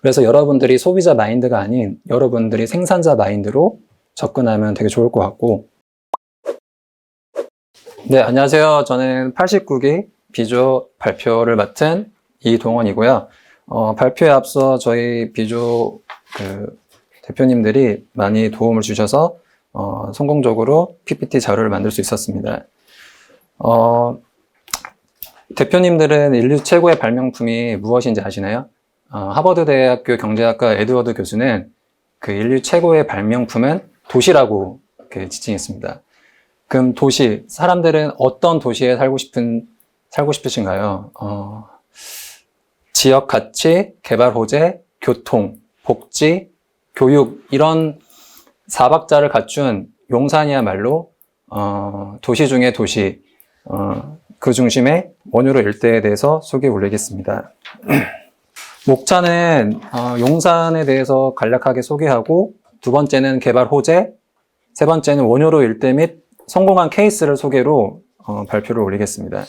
그래서 여러분들이 소비자 마인드가 아닌 여러분들이 생산자 마인드로 접근하면 되게 좋을 것 같고. 네, 안녕하세요. 저는 89기 비조 발표를 맡은 이동원이고요. 어, 발표에 앞서 저희 비조 그 대표님들이 많이 도움을 주셔서 어, 성공적으로 PPT 자료를 만들 수 있었습니다. 어, 대표님들은 인류 최고의 발명품이 무엇인지 아시나요? 어, 하버드 대학교 경제학과 에드워드 교수는 그 인류 최고의 발명품은 도시라고 이렇게 지칭했습니다. 그럼 도시, 사람들은 어떤 도시에 살고 싶은, 살고 싶으신가요? 어, 지역 가치, 개발 호재, 교통, 복지, 교육, 이런 사박자를 갖춘 용산이야말로, 어, 도시 중의 도시, 어, 그 중심의 원유로 일대에 대해서 소개 올리겠습니다. 목차는 어, 용산에 대해서 간략하게 소개하고 두 번째는 개발 호재, 세 번째는 원효로 일대 및 성공한 케이스를 소개로 어, 발표를 올리겠습니다.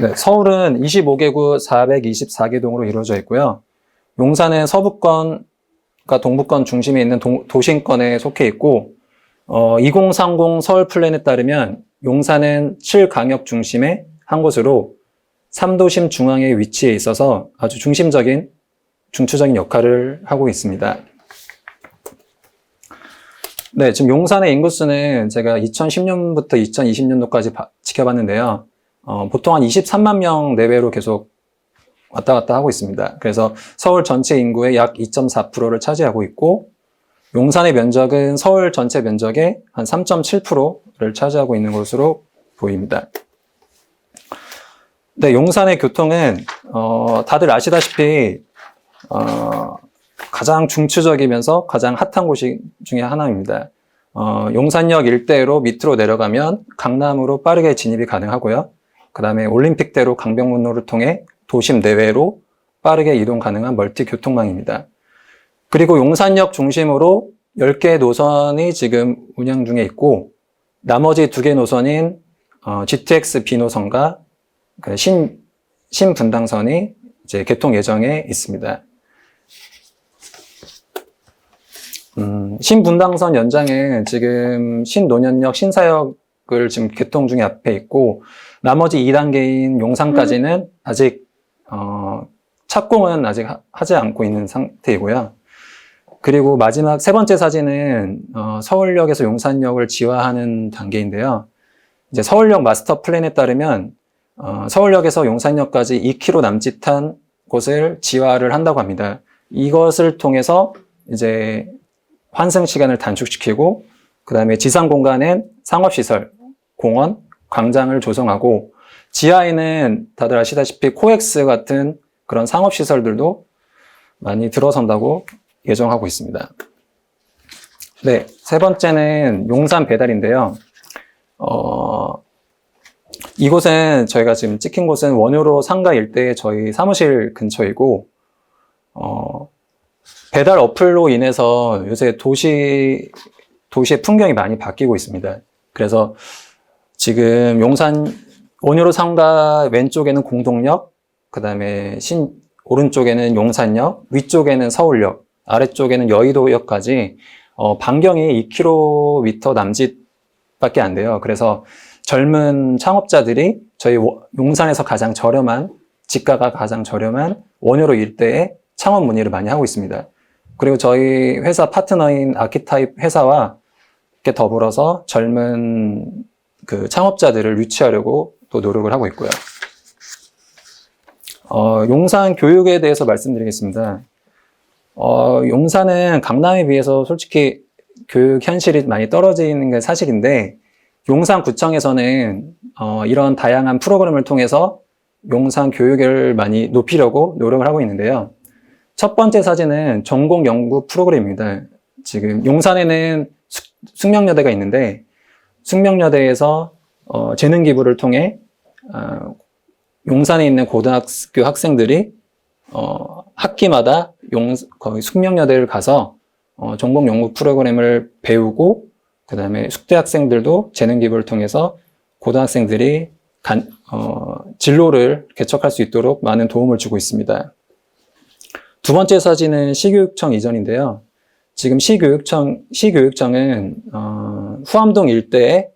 네, 서울은 25개구 424개 동으로 이루어져 있고요. 용산은 서부권과 동부권 중심에 있는 동- 도심권에 속해 있고 어, 2030 서울 플랜에 따르면 용산은 7 강역 중심의 한 곳으로 3도심 중앙에 위치해 있어서 아주 중심적인 중추적인 역할을 하고 있습니다. 네, 지금 용산의 인구수는 제가 2010년부터 2020년도까지 지켜봤는데요. 어, 보통 한 23만 명 내외로 계속 왔다 갔다 하고 있습니다. 그래서 서울 전체 인구의 약 2.4%를 차지하고 있고, 용산의 면적은 서울 전체 면적의 한 3.7%를 차지하고 있는 것으로 보입니다. 네, 용산의 교통은 어, 다들 아시다시피 어, 가장 중추적이면서 가장 핫한 곳이 중에 하나입니다. 어, 용산역 일대로 밑으로 내려가면 강남으로 빠르게 진입이 가능하고요. 그 다음에 올림픽대로 강병문로를 통해 도심 내외로 빠르게 이동 가능한 멀티 교통망입니다. 그리고 용산역 중심으로 10개 노선이 지금 운영 중에 있고 나머지 두 개 노선인 어, GTX B 노선과 그 신, 신분당선이 이제 개통 예정에 있습니다. 음, 신분당선 연장은 지금 신노년역, 신사역을 지금 개통 중에 앞에 있고, 나머지 2단계인 용산까지는 아직, 어, 착공은 아직 하- 하지 않고 있는 상태이고요. 그리고 마지막 세 번째 사진은, 어, 서울역에서 용산역을 지화하는 단계인데요. 이제 서울역 마스터 플랜에 따르면, 어, 서울역에서 용산역까지 2km 남짓한 곳을 지화를 한다고 합니다. 이것을 통해서 이제 환승 시간을 단축시키고 그 다음에 지상 공간엔 상업시설, 공원, 광장을 조성하고 지하에는 다들 아시다시피 코엑스 같은 그런 상업시설들도 많이 들어선다고 예정하고 있습니다. 네, 세 번째는 용산 배달인데요. 어, 이곳은 저희가 지금 찍힌 곳은 원효로 상가 일대의 저희 사무실 근처이고, 어, 배달 어플로 인해서 요새 도시, 도시의 풍경이 많이 바뀌고 있습니다. 그래서 지금 용산 원효로 상가 왼쪽에는 공동역, 그 다음에 신, 오른쪽에는 용산역, 위쪽에는 서울역, 아래쪽에는 여의도역까지 어, 반경이 2km 남짓밖에 안 돼요. 그래서 젊은 창업자들이 저희 워- 용산에서 가장 저렴한, 지가가 가장 저렴한 원효로 일대에 창업 문의를 많이 하고 있습니다. 그리고 저희 회사 파트너인 아키타입 회사와 이렇게 더불어서 젊은 그 창업자들을 유치하려고 또 노력을 하고 있고요. 어, 용산 교육에 대해서 말씀드리겠습니다. 어, 용산은 강남에 비해서 솔직히 교육 현실이 많이 떨어지는 게 사실인데, 용산구청에서는 어, 이런 다양한 프로그램을 통해서 용산 교육을 많이 높이려고 노력을 하고 있는데요. 첫 번째 사진은 전공 연구 프로그램입니다. 지금 용산에는 숙- 숙명여대가 있는데 숙명여대에서 어, 재능 기부를 통해 어, 용산에 있는 고등학교 학생들이 어, 학기마다 용, 숙명여대를 가서 어, 전공 연구 프로그램을 배우고 그 다음에 숙대 학생들도 재능 기부를 통해서 고등학생들이 간- 어, 진로를 개척할 수 있도록 많은 도움을 주고 있습니다. 두 번째 사진은 시교육청 이전인데요. 지금 시교육청, 시교육청은, 어, 후암동 일대의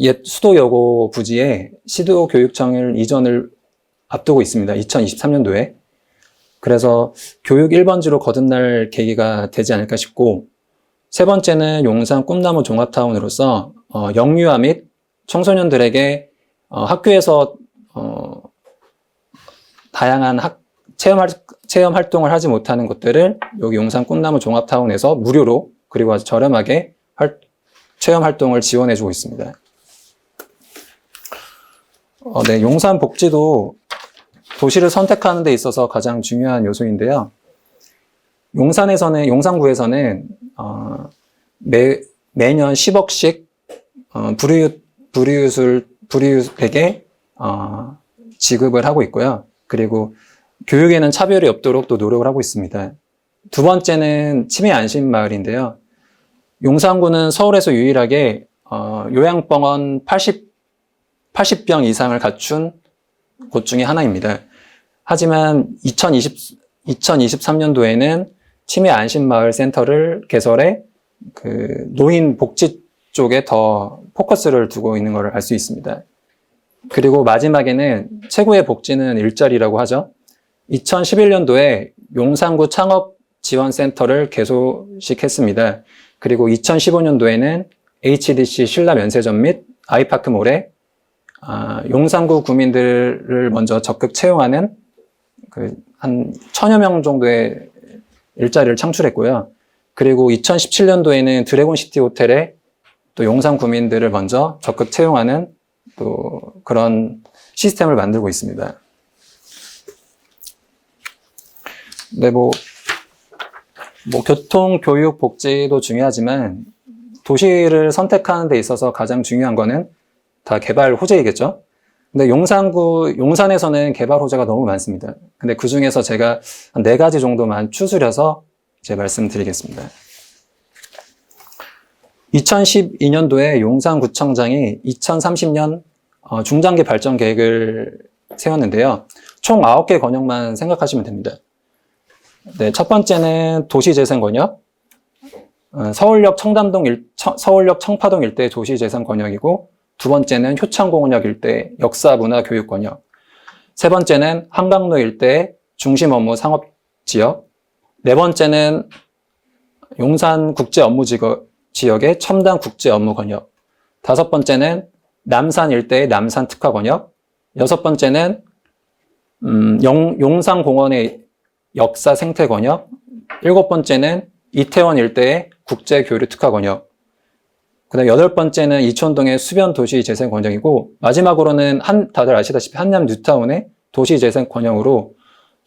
옛 수도여고 부지에 시도교육청을 이전을 앞두고 있습니다. 2023년도에. 그래서 교육 1번지로 거듭날 계기가 되지 않을까 싶고, 세 번째는 용산 꿈나무 종합타운으로서 어, 영유아 및 청소년들에게 어, 학교에서 어, 다양한 학, 체험, 활, 체험 활동을 하지 못하는 것들을 여기 용산 꿈나무 종합타운에서 무료로 그리고 아주 저렴하게 활- 체험 활동을 지원해주고 있습니다. 어, 네, 용산 복지도 도시를 선택하는 데 있어서 가장 중요한 요소인데요. 용산에서는 용산구에서는 어, 매 매년 10억씩 어, 불이웃 불이웃을 불이웃에게 어, 지급을 하고 있고요. 그리고 교육에는 차별이 없도록 또 노력을 하고 있습니다. 두 번째는 치매 안심 마을인데요. 용산구는 서울에서 유일하게 어, 요양병원 80 80병 이상을 갖춘 곳 중에 하나입니다. 하지만 2020 2023년도에는 치매 안심 마을 센터를 개설해 그 노인 복지 쪽에 더 포커스를 두고 있는 것을 알 수 있습니다. 그리고 마지막에는 최고의 복지는 일자리라고 하죠. 2011년도에 용산구 창업 지원센터를 개소식했습니다. 그리고 2015년도에는 HDC 신라 면세점 및 아이파크몰에 아, 용산구 구민들을 먼저 적극 채용하는 그 한 천여 명 정도의 일자리를 창출했고요. 그리고 2017년도에는 드래곤시티 호텔에 또 용산 구민들을 먼저 적극 채용하는 또 그런 시스템을 만들고 있습니다. 네, 뭐, 뭐 교통, 교육, 복지도 중요하지만 도시를 선택하는 데 있어서 가장 중요한 거는 다 개발 호재이겠죠. 근데 용산구, 용산에서는 개발 호재가 너무 많습니다. 근데 그 중에서 제가 한 네 가지 정도만 추스려서 제 말씀드리겠습니다. 2012년도에 용산구청장이 2030년 어, 중장기 발전 계획을 세웠는데요. 총 9개 권역만 생각하시면 됩니다. 네, 첫 번째는 도시재생 권역, 어, 서울역 청담동 일, 청- 서울역 청파동 일대 도시재생 권역이고, 두 번째는 효창공원역 일대 역사 문화 교육 권역, 세 번째는 한강로 일대 중심 업무 상업 지역, 네 번째는 용산 국제 업무 지역의 첨단 국제 업무 권역, 다섯 번째는 남산 일대의 남산 특화 권역, 여섯 번째는 음, 영- 용산 공원의 역사 생태 권역, 일곱 번째는 이태원 일대의 국제 교류 특화 권역, 그다음 여덟 번째는 이촌동의 수변 도시 재생 권역이고 마지막으로는 한 다들 아시다시피 한남 뉴타운의 도시 재생 권역으로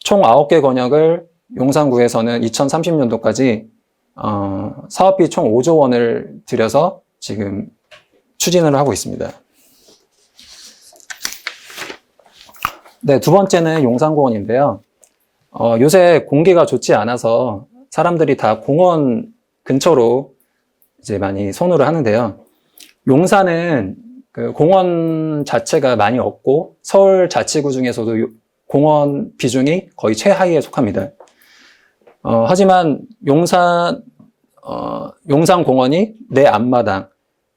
총 아홉 개 권역을 용산구에서는 2030년도까지 어, 사업비 총 5조 원을 들여서 지금 추진을 하고 있습니다. 네, 두 번째는 용산공원인데요. 어, 요새 공기가 좋지 않아서 사람들이 다 공원 근처로 이제 많이 선호를 하는데요. 용산은 그 공원 자체가 많이 없고 서울 자치구 중에서도 요- 공원 비중이 거의 최하위에 속합니다. 어, 하지만 용산 어, 용산공원이 내 앞마당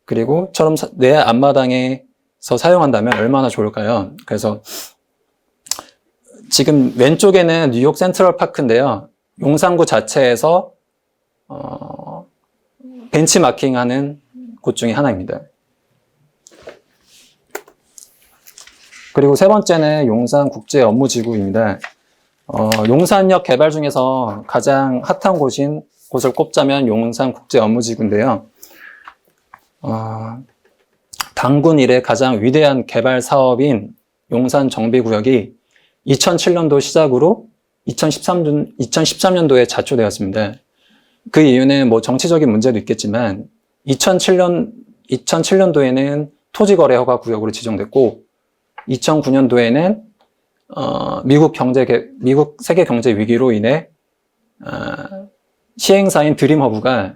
그리고 처럼 사- 내 앞마당에서 사용한다면 얼마나 좋을까요? 그래서 지금 왼쪽에는 뉴욕 센트럴 파크인데요. 용산구 자체에서 어, 벤치마킹하는 곳 중에 하나입니다. 그리고 세 번째는 용산 국제 업무지구입니다. 어, 용산역 개발 중에서 가장 핫한 곳인 곳을 꼽자면 용산 국제 업무지구인데요. 어, 당군 이래 가장 위대한 개발 사업인 용산 정비구역이 2007년도 시작으로 2013년, 2013년도에 자초되었습니다. 그 이유는 뭐 정치적인 문제도 있겠지만 2007년 2007년도에는 토지거래 허가 구역으로 지정됐고 2009년도에는 어, 미국 경제 개- 미국 세계 경제 위기로 인해 어, 시행사인 드림허브가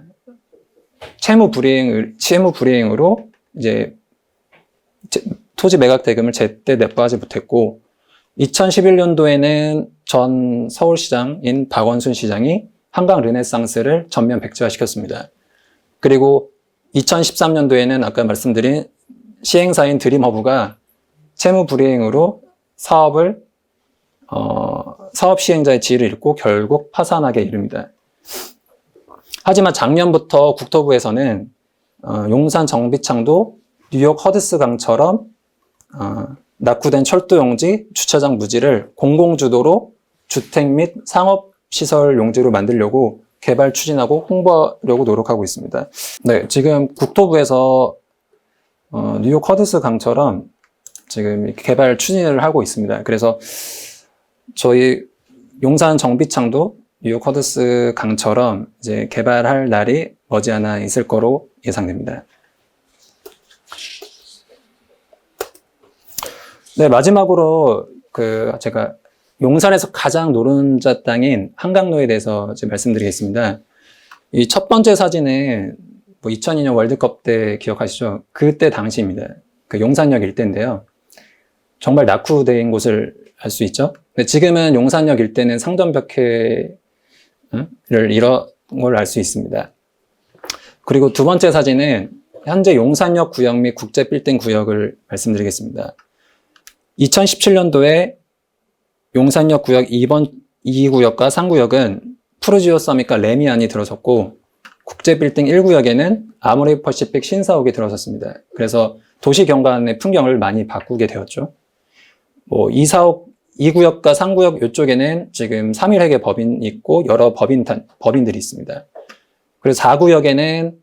채무 불이행 채무 불이행으로 이제 제- 토지 매각 대금을 제때 납부하지 못했고 2011년도에는 전 서울시장인 박원순 시장이 한강 르네상스를 전면 백지화시켰습니다. 그리고 2013년도에는 아까 말씀드린 시행사인 드림허브가 채무 불이행으로 사업을 어, 사업 시행자의 지위를 잃고 결국 파산하게 이릅니다. 하지만 작년부터 국토부에서는 어, 용산 정비창도 뉴욕 허드스 강처럼 어, 낙후된 철도 용지, 주차장 무지를 공공주도로 주택 및 상업시설 용지로 만들려고 개발 추진하고 홍보하려고 노력하고 있습니다. 네, 지금 국토부에서 어, 뉴욕 허드스 강처럼 지금 개발 추진을 하고 있습니다. 그래서 저희 용산 정비창도 뉴욕 허드스 강처럼 이제 개발할 날이 머지않아 있을 거로 예상됩니다. 네, 마지막으로 그 제가 용산에서 가장 노른자 땅인 한강로에 대해서 이제 말씀드리겠습니다. 이 첫 번째 사진은 뭐 2002년 월드컵 때 기억하시죠? 그때 당시입니다. 그 용산역 일대인데요. 정말 낙후된 곳을 알 수 있죠? 근데 지금은 용산역 일대는 상점벽해를 잃은 걸알 수 있습니다. 그리고 두 번째 사진은 현재 용산역 구역 및 국제 빌딩 구역을 말씀드리겠습니다. 2017년도에 용산역 구역 2번 2구역과 3구역은 푸르지오 서밋과 레미안이 들어섰고 국제 빌딩 1구역에는 아모레 퍼시픽 신사옥이 들어섰습니다. 그래서 도시 경관의 풍경을 많이 바꾸게 되었죠. 뭐 이사옥 2구역과 3구역 이쪽에는 지금 3일회계 법인이 있고 여러 법인 법인들이 있습니다. 그리고 4구역에는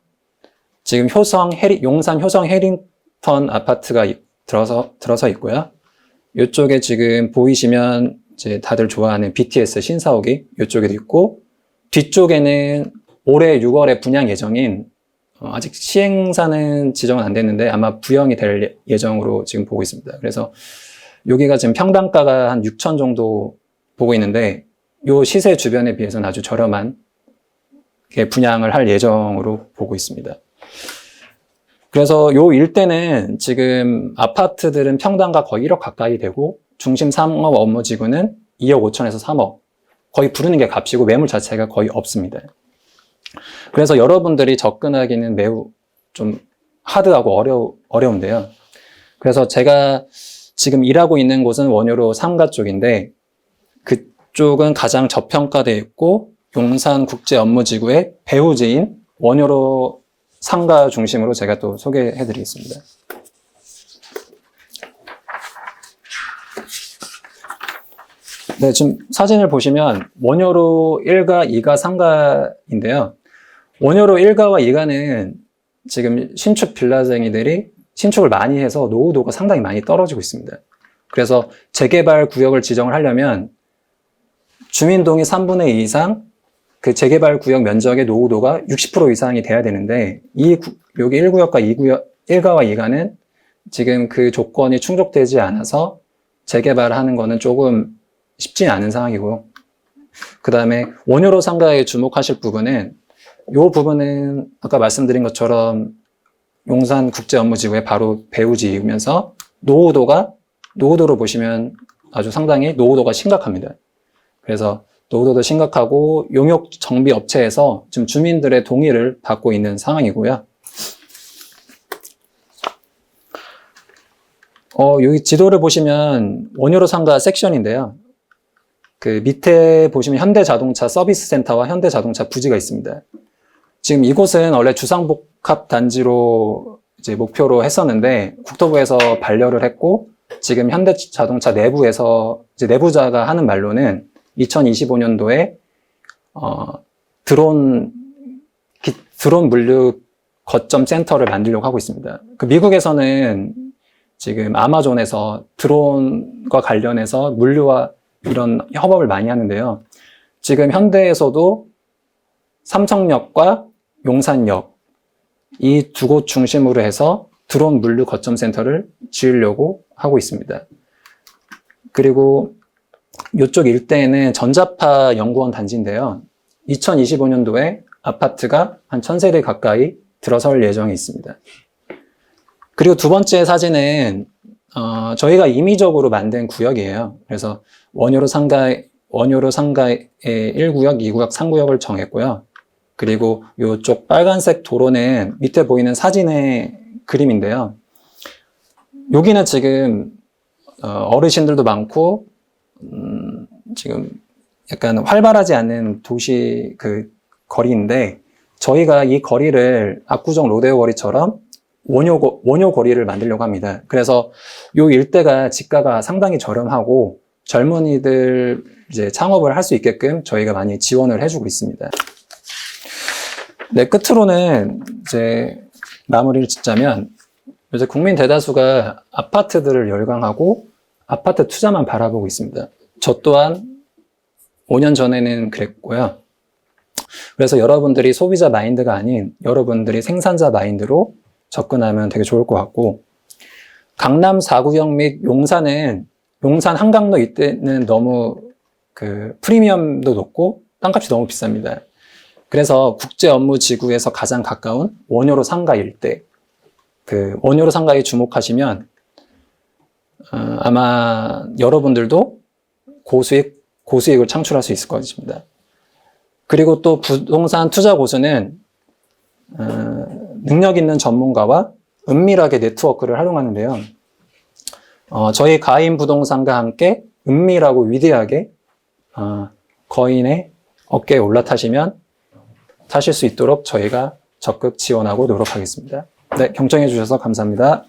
지금 효성 해리, 용산 효성 해링턴 아파트가 들어서 들어서 있고요. 이쪽에 지금 보이시면 이제 다들 좋아하는 BTS 신사옥이 이쪽에도 있고 뒤쪽에는 올해 6월에 분양 예정인 어, 아직 시행사는 지정은 안 됐는데 아마 부영이 될 예- 예정으로 지금 보고 있습니다. 그래서 여기가 지금 평당가가 한 6천 정도 보고 있는데 요 시세 주변에 비해서는 아주 저렴한 게 분양을 할 예정으로 보고 있습니다. 그래서 요 일대는 지금 아파트들은 평당가 거의 1억 가까이 되고 중심 3업 업무 지구는 2억 5천에서 3억 거의 부르는 게 값이고 매물 자체가 거의 없습니다. 그래서 여러분들이 접근하기는 매우 좀 하드하고 어려, 어려운데요. 그래서 제가 지금 일하고 있는 곳은 원효로 상가 쪽인데 그쪽은 가장 저평가되어 있고 용산 국제 업무지구의 배후지인 원효로 상가 중심으로 제가 또 소개해 드리겠습니다. 네, 지금 사진을 보시면 원효로 1가, 2가, 3가인데요. 원효로 1가와 2가는 지금 신축 빌라쟁이들이 신축을 많이 해서 노후도가 상당히 많이 떨어지고 있습니다. 그래서 재개발 구역을 지정을 하려면 주민동이 3분의 2 이상 그 재개발 구역 면적의 노후도가 60% 이상이 돼야 되는데 이 구- 여기 1구역과 2구역 1가와 2가는 지금 그 조건이 충족되지 않아서 재개발하는 거는 조금 쉽지 않은 상황이고요. 그 다음에 원효로 상가에 주목하실 부분은 이 부분은 아까 말씀드린 것처럼 용산 국제 업무 지구의 바로 배후지이면서 노후도가 노후도로 보시면 아주 상당히 노후도가 심각합니다. 그래서 노후도도 심각하고 용역 정비 업체에서 지금 주민들의 동의를 받고 있는 상황이고요. 어, 여기 지도를 보시면 원효로 상가 섹션인데요. 그 밑에 보시면 현대자동차 서비스 센터와 현대자동차 부지가 있습니다. 지금 이곳은 원래 주상복합 단지로 이제 목표로 했었는데 국토부에서 반려를 했고 지금 현대자동차 내부에서 이제 내부자가 하는 말로는 2025년도에 어, 드론 기- 드론 물류 거점 센터를 만들려고 하고 있습니다. 그 미국에서는 지금 아마존에서 드론과 관련해서 물류와 이런 협업을 많이 하는데요. 지금 현대에서도 삼성역과 용산역 이 두 곳 중심으로 해서 드론 물류 거점 센터를 지으려고 하고 있습니다. 그리고 이쪽 일대에는 전자파 연구원 단지인데요. 2025년도에 아파트가 한 1000세대 가까이 들어설 예정이 있습니다. 그리고 두 번째 사진은 어, 저희가 임의적으로 만든 구역이에요. 그래서 원효로 상가, 원효로 상가의 1구역, 2구역, 3구역을 정했고요. 그리고 이쪽 빨간색 도로는 밑에 보이는 사진의 그림인데요. 여기는 지금 어, 어르신들도 많고 음, 지금 약간 활발하지 않은 도시 그 거리인데 저희가 이 거리를 압구정 로데오 거리처럼 원효, 거- 원효 거리를 만들려고 합니다. 그래서 요 일대가 집가가 상당히 저렴하고 젊은이들 이제 창업을 할 수 있게끔 저희가 많이 지원을 해주고 있습니다. 네, 끝으로는 이제 마무리를 짓자면 요새 국민 대다수가 아파트들을 열광하고 아파트 투자만 바라보고 있습니다. 저 또한 5년 전에는 그랬고요. 그래서 여러분들이 소비자 마인드가 아닌 여러분들이 생산자 마인드로 접근하면 되게 좋을 것 같고 강남 4구역 및 용산은 용산 한강로 이때는 너무 그 프리미엄도 높고 땅값이 너무 비쌉니다. 그래서 국제 업무 지구에서 가장 가까운 원효로 상가 일대 그 원효로 상가에 주목하시면 어, 아마 여러분들도 고수익 고수익을 창출할 수 있을 것입니다. 그리고 또 부동산 투자 고수는 어, 능력 있는 전문가와 은밀하게 네트워크를 활용하는데요. 어, 저희 가인 부동산과 함께 은밀하고 위대하게 어, 거인의 어깨에 올라타시면 타실 수 있도록 저희가 적극 지원하고 노력하겠습니다. 네, 경청해 주셔서 감사합니다.